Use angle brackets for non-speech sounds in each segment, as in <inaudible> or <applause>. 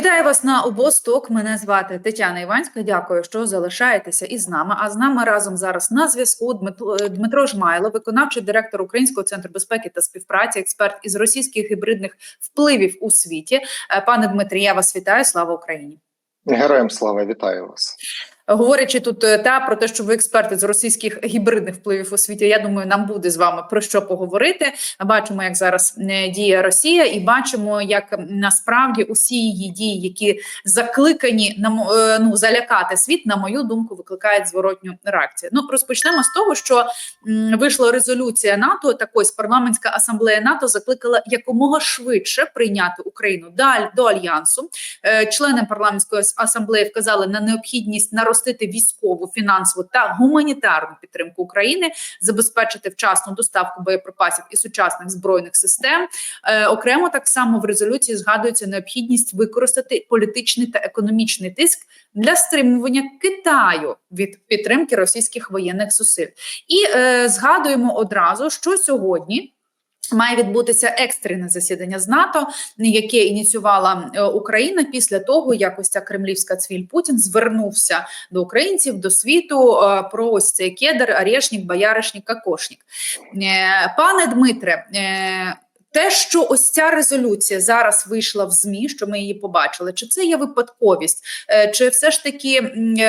Вітаю вас на обосток. Мене звати Тетяна Іванська. Дякую, що залишаєтеся із нами. А з нами разом зараз на зв'язку Дмитро, Дмитро Жмайло, виконавчий директор Українського центру безпеки та співпраці, експерт із російських гібридних впливів у світі. Е, Пане Дмитрі, я вас вітаю. Слава Україні! Героям слава, вітаю вас. Говорячи тут е, та про те, що ви експерти з російських гібридних впливів у світі, я думаю, нам буде з вами про що поговорити. Бачимо, як зараз е, діє Росія, і бачимо, як насправді усі її дії, які закликані на е, ну залякати світ, на мою думку, викликають зворотню реакцію. Ну розпочнемо з того, що вийшла резолюція НАТО. Так ось парламентська асамблея НАТО закликала якомога швидше прийняти Україну даль до альянсу. Члени парламентської асамблеї вказали на необхідність наростити військову, фінансову та гуманітарну підтримку України, забезпечити вчасну доставку боєприпасів і сучасних збройних систем. Е, окремо так само в резолюції згадується необхідність використати політичний та економічний тиск для стримування Китаю від підтримки російських воєнних зусиль. І е, згадуємо одразу, що сьогодні. Має відбутися екстрене засідання з НАТО, яке ініціювала е, Україна після того, як ось ця кремлівська цвіль Путін звернувся до українців до світу е, про ось цей кедр, арешник, бояришник, кокошник. Е, Пане Дмитре, те, що ось ця резолюція зараз вийшла в змі, що ми її побачили, чи це є випадковість, Е, чи все ж таки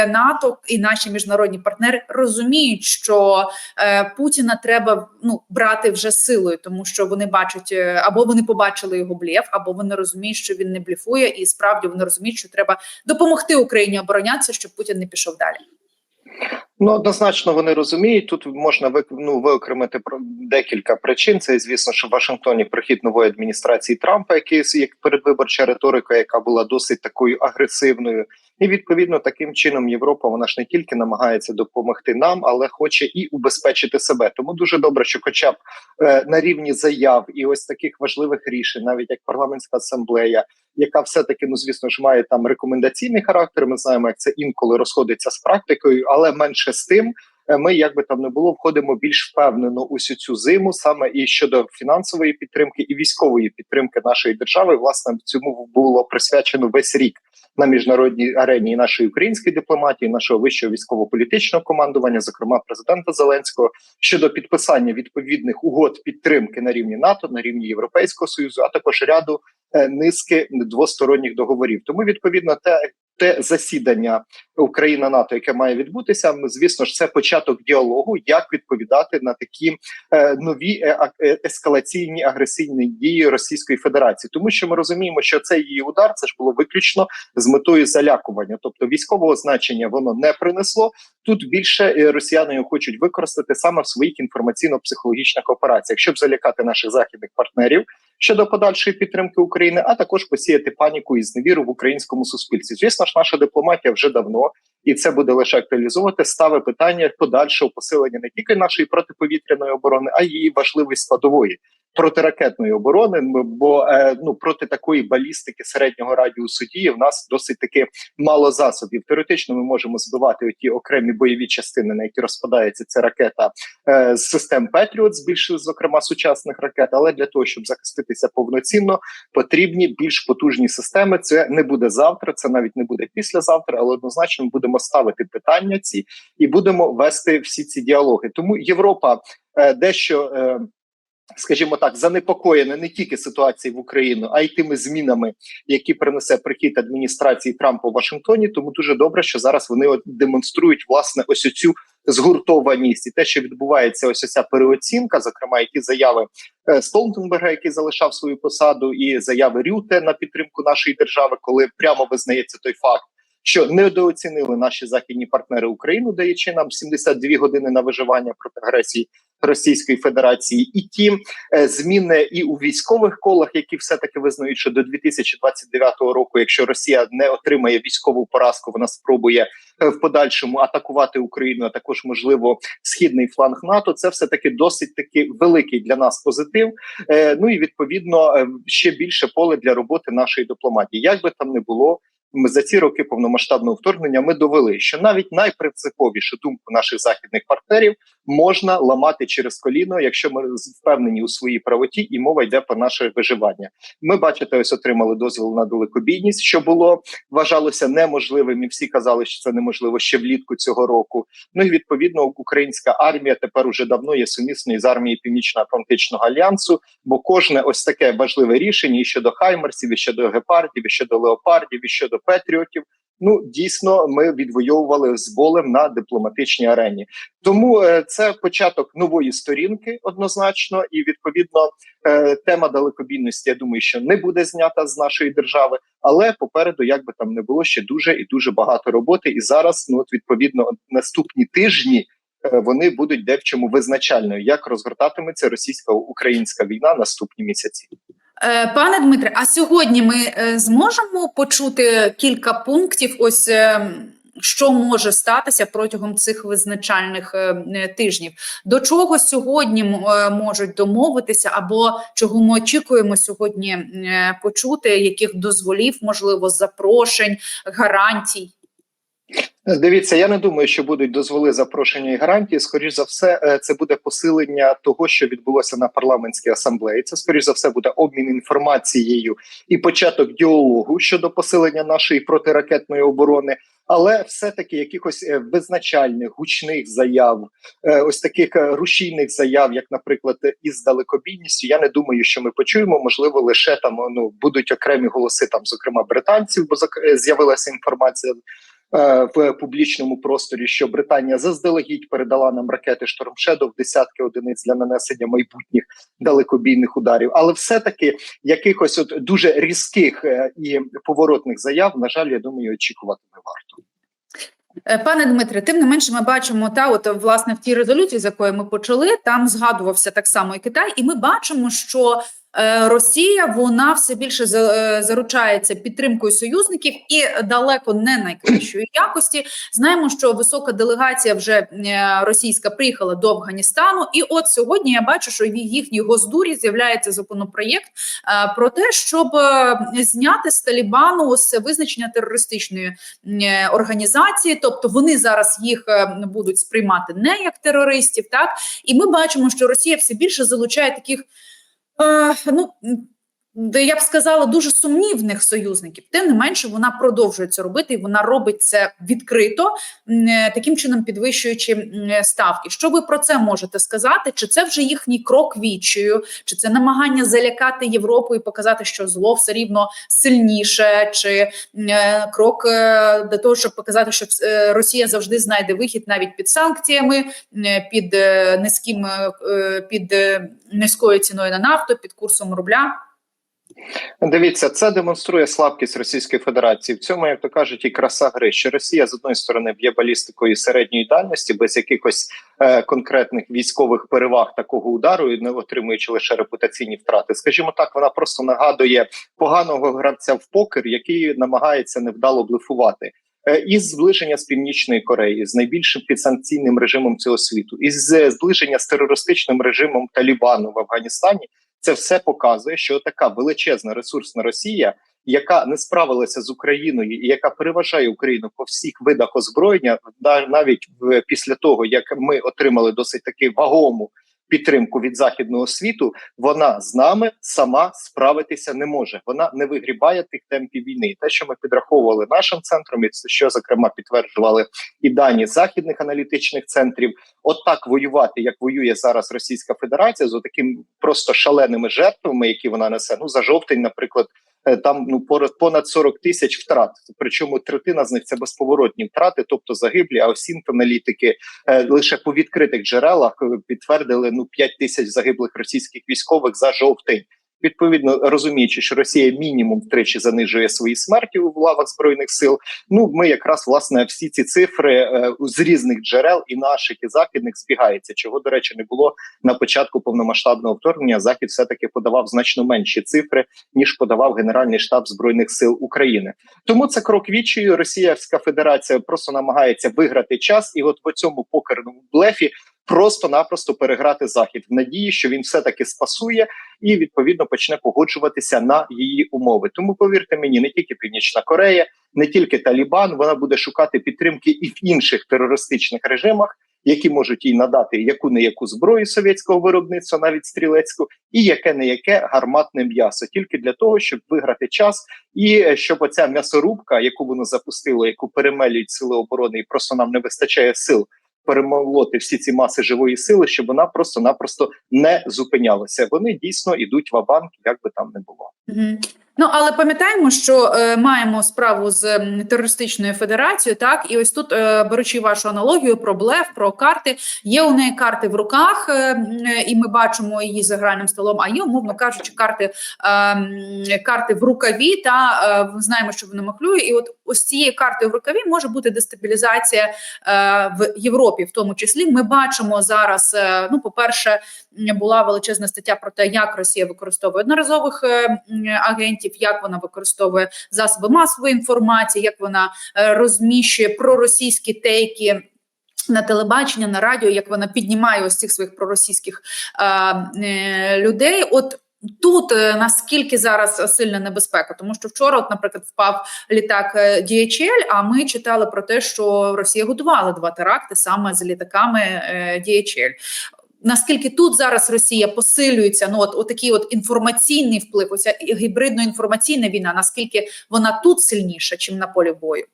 НАТО і наші міжнародні партнери розуміють, що е, Путіна треба ну брати вже силою, тому що вони бачать е, або вони побачили його блєф, або вони розуміють, що він не блефує, і справді вони розуміють, що треба допомогти Україні оборонятися, щоб Путін не пішов далі. Ну однозначно вони розуміють. Тут можна ну, виокремити декілька причин. Це звісно, що в Вашингтоні прихід нової адміністрації Трампа, який як передвиборча риторика, яка була досить такою агресивною, і відповідно таким чином Європа вона ж не тільки намагається допомогти нам, але хоче і убезпечити себе. Тому дуже добре, що, хоча б е, на рівні заяв і ось таких важливих рішень, навіть як парламентська асамблея, яка все таки, ну звісно ж, має там рекомендаційний характер. Ми знаємо, як це інколи розходиться з практикою, але менше з тим. е, Ми, як би там не було, входимо більш впевнено усю цю зиму, саме і щодо фінансової підтримки і військової підтримки нашої держави. Власне, цьому було присвячено весь рік на міжнародній арені нашої української дипломатії, нашого вищого військово-політичного командування, зокрема президента Зеленського, щодо підписання відповідних угод підтримки на рівні НАТО, на рівні Європейського союзу, а також ряду е, низки двосторонніх договорів. Тому відповідно те. Те засідання Україна НАТО, яке має відбутися, звісно ж, це початок діалогу, як відповідати на такі е, нові е, е, ескалаційні агресивні дії Російської Федерації, тому що ми розуміємо, що цей її удар це ж було виключно з метою залякування, тобто військового значення воно не принесло. Тут більше е, росіяни його хочуть використати саме в своїх інформаційно-психологічних операціях, щоб залякати наших західних партнерів щодо подальшої підтримки України, а також посіяти паніку і зневіру в українському суспільстві. Звісно ж, наша дипломатія вже давно. І це буде лише актуалізувати стави питання подальшого посилення не тільки нашої протиповітряної оборони, а й її важливої складової протиракетної оборони. Бо е, ну проти такої балістики середнього радіусу дії в нас досить таки мало засобів. Теоретично ми можемо збивати оті окремі бойові частини, на які розпадається ця ракета е, з систем Петріот, збільшили зокрема сучасних ракет. Але для того, щоб захиститися повноцінно, потрібні більш потужні системи. Це не буде завтра, це навіть не буде післязавтра, але однозначно ми будемо ставити питання ці і будемо вести всі ці діалоги. Тому Європа е, дещо. Скажімо так, занепокоєна не тільки ситуацією в Україну, а й тими змінами, які принесе прихід адміністрації Трампа у Вашингтоні. Тому дуже добре, що зараз вони демонструють власне ось цю згуртованість і те, що відбувається, ось ця переоцінка, зокрема, які заяви е, Столтенберга, який залишав свою посаду, і заяви Рюте на підтримку нашої держави, коли прямо визнається той факт. Що недооцінили наші західні партнери Україну, даючи нам 72 години на виживання проти агресії Російської Федерації, і ті е, зміни і у військових колах, які все таки визнають, що до 2029 року, якщо Росія не отримає військову поразку, вона спробує е, в подальшому атакувати Україну, а також можливо східний фланг НАТО. Це все таки досить таки великий для нас позитив. Е, ну і відповідно ще більше поле для роботи нашої дипломатії. Як би там не було. Ми за ці роки повномасштабного вторгнення ми довели, що навіть найпринциповішу думку наших західних партнерів можна ламати через коліно, якщо ми впевнені у своїй правоті, і мова йде про наше виживання. Ми бачите, ось отримали дозвіл на далекобійність, що було вважалося неможливим, і всі казали, що це неможливо ще влітку цього року. Ну і відповідно українська армія тепер уже давно є сумісною з армією Північно-Атлантичного альянсу, бо кожне ось таке важливе рішення і щодо Хаймерсів, і щодо гепардів, і щодо леопардів, і щодо Петріотів. Ну дійсно, ми відвоювали з болем на дипломатичній арені. Тому е, це початок нової сторінки, однозначно, і відповідно е, тема далекобійності. Я думаю, що не буде знята з нашої держави, але попереду, як би там не було, ще дуже і дуже багато роботи. І зараз, ну от відповідно, наступні тижні. е, Вони будуть де в чому визначальною, як розгортатиметься російсько-українська війна наступні місяці. Е, Пане Дмитре, а сьогодні ми е, зможемо почути кілька пунктів, ось е, що може статися протягом цих визначальних тижнів. До чого сьогодні можуть домовитися, або чого ми очікуємо сьогодні почути, яких дозволів, можливо, запрошень, гарантій. Дивіться, я не думаю, що будуть дозволи запрошення і гарантії. Скоріш за все, е, це буде посилення того, що відбулося на парламентській асамблеї. Це скоріш за все буде обмін інформацією і початок діалогу щодо посилення нашої протиракетної оборони. Але все-таки якихось е, визначальних гучних заяв, е, ось таких рушійних заяв, як, наприклад, із далекобійністю, я не думаю, що ми почуємо. Можливо, лише там ну будуть окремі голоси, там, зокрема британців, бо з'явилася інформація в публічному просторі, що Британія заздалегідь передала нам ракети Шторм Shadow в десятки одиниць для нанесення майбутніх далекобійних ударів. Але все-таки якихось от дуже різких е, і поворотних заяв, на жаль, я думаю, очікувати не варто. Е, Пане Дмитре, тим не менше, ми бачимо та от власне в тій резолюції, з якої ми почали, там згадувався так само і Китай, і ми бачимо, що е, Росія вона все більше е, заручається підтримкою союзників і далеко не найкращої <clears throat> якості. Знаємо, що висока делегація вже е, російська приїхала до Афганістану, і от сьогодні я бачу, що в їхній госдурі з'являється законопроєкт е, про те, щоб е, зняти з Талібану ось визначення терористичної е, організації, тобто вони зараз їх е, будуть сприймати не як терористів, так і ми бачимо, що Росія все більше залучає таких. Е, ну я б сказала дуже сумнівних союзників. Тим не менше, вона продовжує це робити, і вона робить це відкрито, е, таким чином підвищуючи е, ставки. Що ви про це можете сказати? Чи це вже їхній крок відчаю, чи це намагання залякати Європу і показати, що зло все рівно сильніше, чи е, крок для того, щоб показати, що Росія завжди знайде вихід навіть під санкціями, під низьким під низькою ціною на нафту, під курсом рубля. Дивіться, це демонструє слабкість Російської Федерації. В цьому, як то кажуть, і краса гри, що Росія з одної сторони б'є балістикою середньої дальності без якихось е, конкретних військових переваг такого удару, і не отримуючи лише репутаційні втрати. Скажімо так, вона просто нагадує поганого гравця в покер, який намагається невдало блефувати. Е, Із зближення з північної Кореї з найбільшим підсанкційним режимом цього світу, із е, зближення з терористичним режимом Талібану в Афганістані, це все показує, що така величезна ресурсна Росія, яка не справилася з Україною і яка переважає Україну по всіх видах озброєння, навіть після того як ми отримали досить таки вагому підтримку від західного світу, вона з нами сама справитися не може. Вона не вигрібає тих темпів війни. Те, що ми підраховували нашим центром, і що зокрема підтверджували і дані західних аналітичних центрів. От так воювати, як воює зараз Російська Федерація, з таким просто шаленими жертвами, які вона несе. Ну за жовтень, наприклад. Е, Там ну понад 40 тисяч втрат. Причому третина з них це безповоротні втрати, тобто загиблі. А осінт аналітики е, лише по відкритих джерелах е, підтвердили ну 5 тисяч загиблих російських військових за жовтень. Відповідно, розуміючи, що Росія мінімум втричі занижує свої смерті у лавах збройних сил. Ну ми якраз власне всі ці цифри е, з різних джерел і наших і західних збігаються. Чого до речі не було на початку повномасштабного вторгнення. Захід все таки подавав значно менші цифри ніж подавав Генеральний штаб збройних сил України. Тому це крок відчаю. Російська Федерація просто намагається виграти час, і от по цьому покерному блефі просто-напросто переграти захід в надії, що він все таки спасує і відповідно почне погоджуватися на її умови. Тому повірте мені, не тільки Північна Корея, не тільки Талібан, вона буде шукати підтримки і в інших терористичних режимах. Які можуть їй надати яку не яку зброю совєтського виробництва, навіть стрілецьку, і яке не яке гарматне м'ясо, тільки для того, щоб виграти час, і е, щоб оця м'ясорубка, яку воно запустило, яку перемелюють сили оборони, і просто нам не вистачає сил перемолоти всі ці маси живої сили, щоб вона просто-напросто не зупинялася. Вони дійсно йдуть в банк як би там не було. Ну але пам'ятаємо, що е, маємо справу з терористичною федерацією, так і ось тут, е, беручи вашу аналогію про блеф, про карти, є у неї карти в руках, е, м, і ми бачимо її за гральним столом. А є, умовно кажучи, карти, е, карти в рукаві. Та е, ми знаємо, що вона махлює. І от ось цієї карти в рукаві може бути дестабілізація е, в Європі, в тому числі. Ми бачимо зараз. е, Ну, по перше, була величезна стаття про те, як Росія використовує одноразових е, агентів, як вона використовує засоби масової інформації, як вона е, розміщує проросійські тейки. На телебачення, на радіо, як вона піднімає ось цих своїх проросійських е, е, людей. От тут е, наскільки зараз сильна небезпека, тому що вчора, от, наприклад, впав літак е, DHL, А ми читали про те, що Росія готувала два теракти саме з літаками е, DHL. Наскільки тут зараз Росія посилюється? Ну от, такий от інформаційний вплив, оця гібридно-інформаційна війна, наскільки вона тут сильніша, чим на полі бою?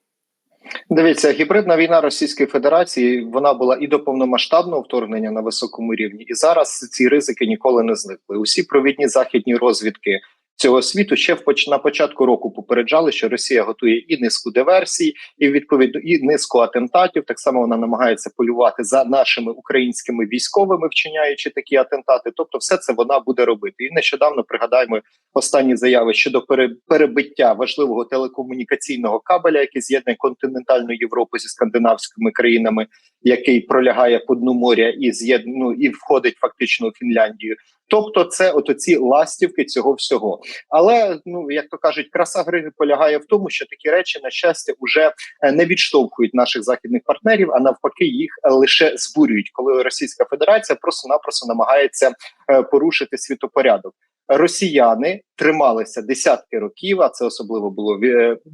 Дивіться, гібридна війна Російської Федерації вона була і до повномасштабного вторгнення на високому рівні, і зараз ці ризики ніколи не зникли. Усі провідні західні розвідки цього світу ще в поч- на початку року попереджали, що Росія готує і низку диверсій, і відповідно і низку атентатів. Так само вона намагається полювати за нашими українськими військовими, вчиняючи такі атентати. Тобто, все це вона буде робити. І нещодавно пригадаємо останні заяви щодо пере- перебиття важливого телекомунікаційного кабеля, який з'єднує континентальну Європу зі скандинавськими країнами, який пролягає по дну моря і з'єд... ну, і входить фактично у Фінляндію. Тобто, це от оці ластівки цього всього. Але ну як то кажуть, краса гри полягає в тому, що такі речі на щастя уже е, не відштовхують наших західних партнерів, а навпаки, їх е, лише збурюють, коли Російська Федерація просто-напросто намагається е, порушити світопорядок. Росіяни трималися десятки років, а це особливо було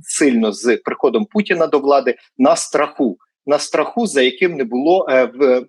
сильно з приходом Путіна до влади на страху, на страху, за яким не було е, в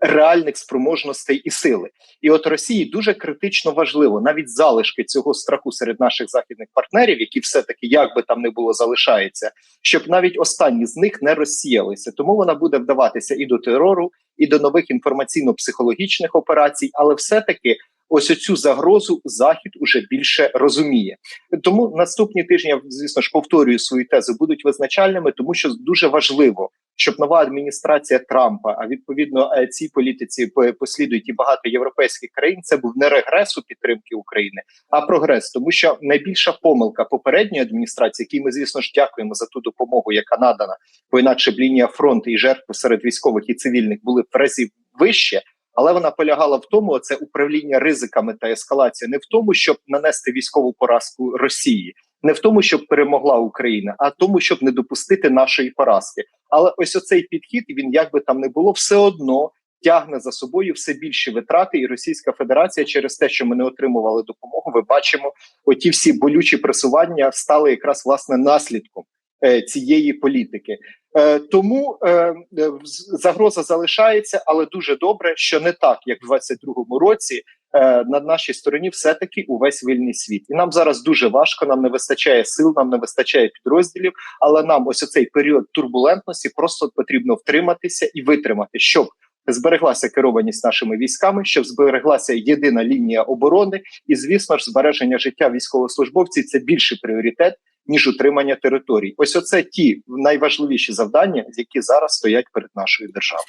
реальних спроможностей і сили. І от Росії дуже критично важливо навіть залишки цього страху серед наших західних партнерів, які все таки як би там не було залишаються, щоб навіть останні з них не розсіялися. Тому вона буде вдаватися і до терору, і до нових інформаційно-психологічних операцій, але все таки. Ось оцю загрозу захід уже більше розуміє. Тому наступні тижні, звісно ж, повторюю свої тези, будуть визначальними, тому що дуже важливо, щоб нова адміністрація Трампа, а відповідно е, цій політиці послідують і багато європейських країн. Це був не регрес у підтримки України, а прогрес. Тому що найбільша помилка попередньої адміністрації, якій ми, звісно ж, дякуємо за ту допомогу, яка надана, бо інакше б лінія фронту і жертв серед військових і цивільних були в разі вище. Але вона полягала в тому, це управління ризиками та ескалація, не в тому, щоб нанести військову поразку Росії, не в тому, щоб перемогла Україна, а тому, щоб не допустити нашої поразки. Але ось оцей підхід, він як би там не було, все одно тягне за собою все більші витрати, і Російська Федерація через те, що ми не отримували допомогу, ви бачимо, оті всі болючі пресування стали якраз власне наслідком цієї політики. Е, тому е, е, загроза залишається, але дуже добре, що не так, як в 22-му році. е, На нашій стороні все таки увесь вільний світ, і нам зараз дуже важко. Нам не вистачає сил, нам не вистачає підрозділів. Але нам ось оцей період турбулентності просто потрібно втриматися і витримати, щоб збереглася керованість нашими військами, щоб збереглася єдина лінія оборони, і звісно ж, збереження життя військовослужбовців це більший пріоритет ніж утримання територій. Ось оце ті найважливіші завдання, які зараз стоять перед нашою державою.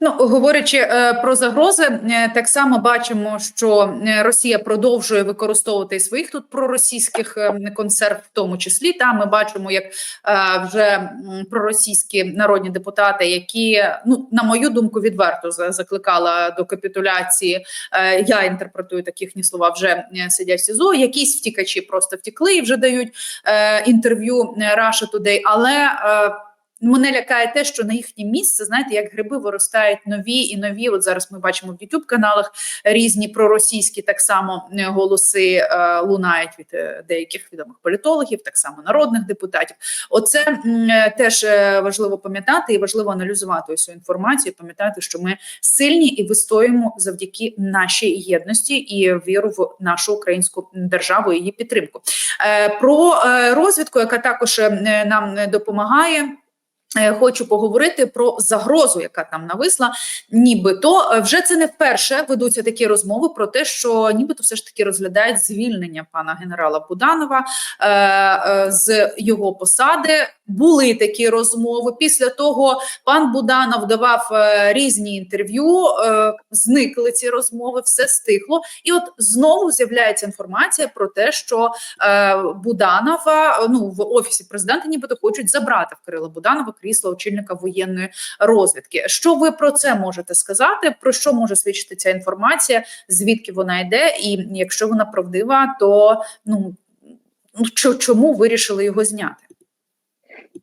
Ну говорячи е, про загрози, е, так само бачимо, що е, Росія продовжує використовувати своїх тут проросійських консерв, в тому числі. Та ми бачимо, як вже проросійські народні депутати, які ну на мою думку відверто за- закликала до капітуляції. Я інтерпретую такі їхні слова, вже сидять в СІЗО. Якісь втікачі просто втікли і вже дають інтерв'ю е, Russia Today, але е, мене лякає те, що на їхнє місце, знаєте, як гриби виростають нові і нові. От зараз ми бачимо в youtube каналах різні проросійські так само е, голоси е, лунають від е, деяких відомих політологів, так само народних депутатів. Оце е, теж е, важливо пам'ятати і важливо аналізувати цю інформацію. Пам'ятати, що ми сильні і вистоїмо завдяки нашій єдності і віру в нашу українську державу і її підтримку. Е, Про розвідку, яка також нам допомагає. Е, Хочу поговорити про загрозу, яка там нависла. Нібито е, вже це не вперше ведуться такі розмови про те, що нібито все ж таки розглядають звільнення пана генерала Буданова е, е, з його посади. Були такі розмови. Після того пан Буданов давав е, різні інтерв'ю. Е, зникли ці розмови, все стихло. І от знову з'являється інформація про те, що е, Буданова ну в офісі президента, нібито хочуть забрати в Кирила Буданова крісло очільника воєнної розвідки. Що ви про це можете сказати? Про що може свідчити ця інформація? Звідки вона йде? І якщо вона правдива, то ну ну, чому вирішили його зняти?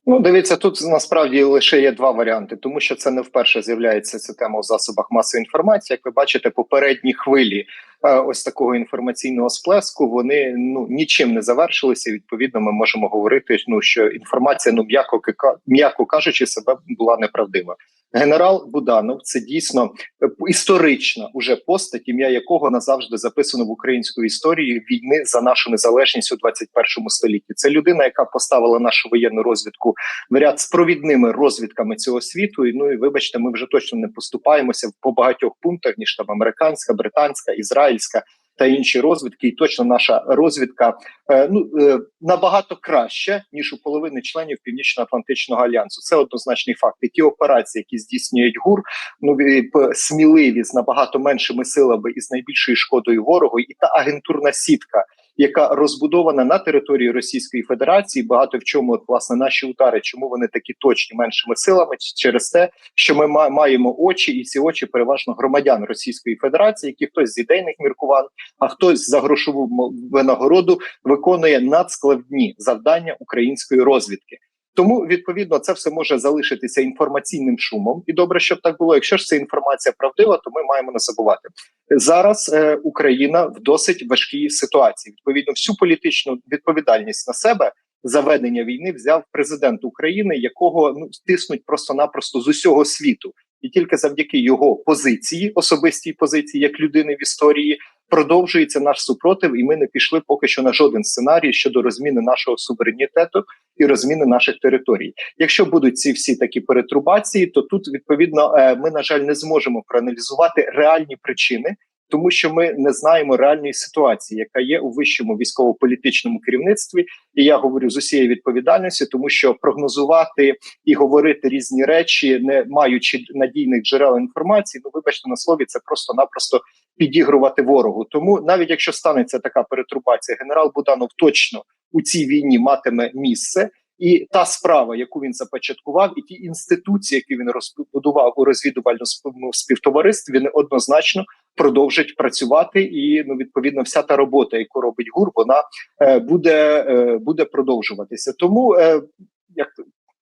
Ну, дивіться, тут насправді лише є два варіанти, тому що це не вперше з'являється ця тема в засобах масової інформації. Як ви бачите, попередні хвилі е, ось такого інформаційного сплеску вони ну нічим не завершилися. Відповідно, ми можемо говорити, ну що інформація, ну м'яко м'яко кажучи, себе була неправдива. Генерал Буданов це дійсно е, історична уже постать, ім'я якого назавжди записано в українській історії війни за нашу незалежність у 21 столітті. Це людина, яка поставила нашу воєнну розвідку в ряд з провідними розвідками цього світу. І ну і вибачте, ми вже точно не поступаємося по багатьох пунктах ніж там американська, британська, ізраїльська. Та інші розвідки, і точно наша розвідка е, ну е, набагато краще ніж у половини членів Північно-Атлантичного альянсу. Це однозначний факт. І ті операції, які здійснюють ГУР, ну і сміливі з набагато меншими силами і з найбільшою шкодою ворогу, і та агентурна сітка, яка розбудована на території Російської Федерації. Багато в чому власне наші удари, чому вони такі точні меншими силами через те, що ми маємо очі, і ці очі переважно громадян Російської Федерації, які хтось з ідейних міркувань, а хтось за грошову винагороду виконує надскладні завдання української розвідки. Тому відповідно це все може залишитися інформаційним шумом, і добре, щоб так було. Якщо ж це інформація правдива, то ми маємо не забувати зараз. Е, Україна в досить важкій ситуації. Відповідно, всю політичну відповідальність на себе за ведення війни взяв президент України, якого ну тиснуть просто-напросто з усього світу, і тільки завдяки його позиції, особистій позиції як людини в історії, продовжується наш супротив, і ми не пішли поки що на жоден сценарій щодо розміни нашого суверенітету і розміни наших територій. Якщо будуть ці всі такі перетрубації, то тут відповідно е, ми на жаль не зможемо проаналізувати реальні причини. Тому що ми не знаємо реальної ситуації, яка є у вищому військово-політичному керівництві, і я говорю з усією відповідальністю, тому що прогнозувати і говорити різні речі, не маючи надійних джерел інформації, ну вибачте на слові, це просто-напросто підігрувати ворогу. Тому навіть якщо станеться така перетрубація, генерал Буданов точно у цій війні матиме місце. І та справа, яку він започаткував, і ті інституції, які він розбудував у розвідувальному співтоваристві, вони однозначно продовжать працювати. І ну відповідно, вся та робота, яку робить ГУР, вона е, буде, е, буде продовжуватися. Тому е, як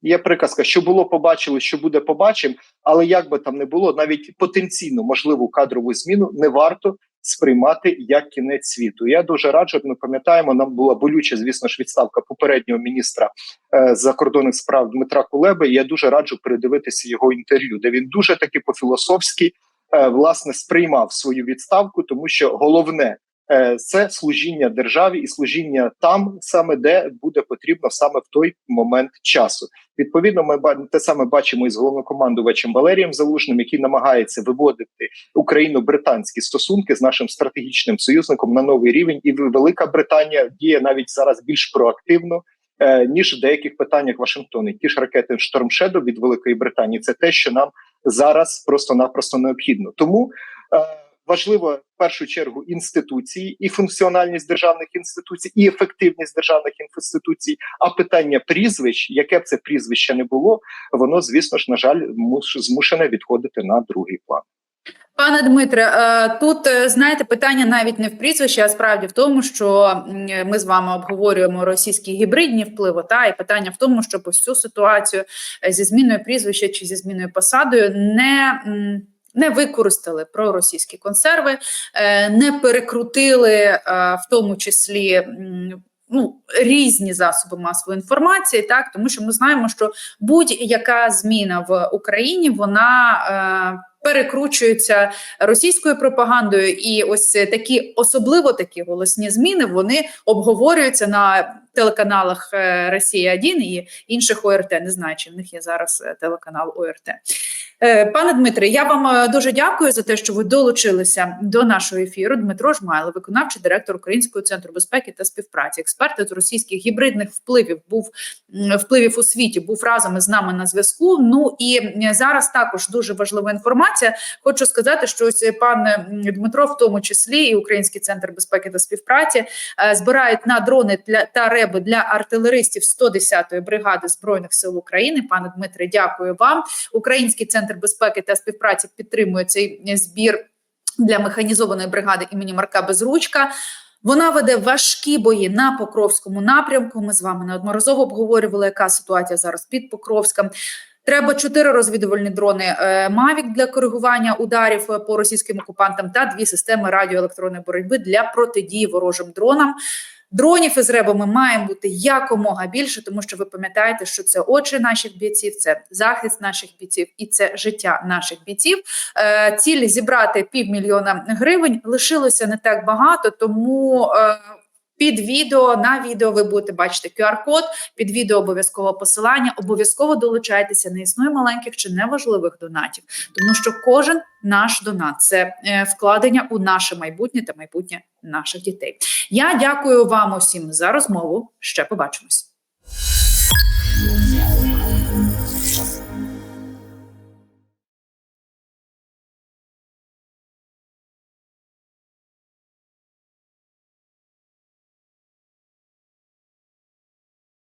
є приказка, що було, побачили, що буде, побачимо. Але як би там не було, навіть потенційно можливу кадрову зміну не варто сприймати як кінець світу. Я дуже раджу. Ми пам'ятаємо, нам була болюча, звісно ж, відставка попереднього міністра е, закордонних справ Дмитра Кулеби. Я дуже раджу передивитися його інтерв'ю, де він дуже таки по-філософськи е, власне сприймав свою відставку, тому що головне. Е, Це служіння державі і служіння там, саме де буде потрібно саме в той момент часу. Відповідно, ми те саме бачимо із головнокомандувачем Валерієм Залужним, який намагається виводити україно-британські стосунки з нашим стратегічним союзником на новий рівень, і Велика Британія діє навіть зараз більш проактивно. е, Ніж в деяких питаннях Вашингтону. ті ж ракети Shadow від Великої Британії, це те, що нам зараз просто-напросто необхідно. Тому е, важливо в першу чергу інституції і функціональність державних інституцій, і ефективність державних інституцій. А питання прізвищ, яке б це прізвище не було, воно звісно ж на жаль муш- змушене відходити на другий план. Пане Дмитре, е, тут е, знаєте питання навіть не в прізвищі, а справді в тому, що ми з вами обговорюємо російські гібридні впливи. Та і питання в тому, щоб ось цю ситуацію е, зі зміною прізвища чи зі зміною посадою не. Не використали проросійські консерви, е, не перекрутили е, в тому числі ну, різні засоби масової інформації, так? Тому що ми знаємо, що будь-яка зміна в Україні вона е, перекручується російською пропагандою, і ось такі особливо такі голосні зміни вони обговорюються на телеканалах е, Росія 1 і інших ОРТ. Не знаю, чи в них є зараз е, телеканал ОРТ. Е, Пане Дмитре, я вам дуже дякую за те, що ви долучилися до нашого ефіру. Дмитро Жмайло, виконавчий директор Українського центру безпеки та співпраці, експерт з російських гібридних впливів був впливів у світі, був разом із нами на зв'язку. Ну і зараз також дуже важлива інформація. Хочу сказати, що ось пан Дмитро, в тому числі, і Український центр безпеки та співпраці збирають на дрони для та реби для артилеристів 110-ї бригади збройних сил України. Пане Дмитре, дякую вам. Український центр безпеки та співпраці підтримує цей збір для механізованої бригади імені Марка Безручка. Вона веде важкі бої на Покровському напрямку. Ми з вами неодноразово обговорювали, яка ситуація зараз під Покровськом. Треба чотири розвідувальні дрони е, Мавік для коригування ударів е, по російським окупантам та дві системи радіоелектронної боротьби для протидії ворожим дронам. Дронів із ребами має бути якомога більше, тому що ви пам'ятаєте, що це очі наших бійців, це захист наших бійців і це життя наших бійців. Е, ціль зібрати півмільйона гривень лишилося не так багато, тому. Під відео на відео ви будете бачити QR-код, під відео обов'язково посилання. Обов'язково долучайтеся, не існує маленьких чи неважливих донатів, тому що кожен наш донат це е, вкладення у наше майбутнє та майбутнє наших дітей. Я дякую вам усім за розмову. Ще побачимось.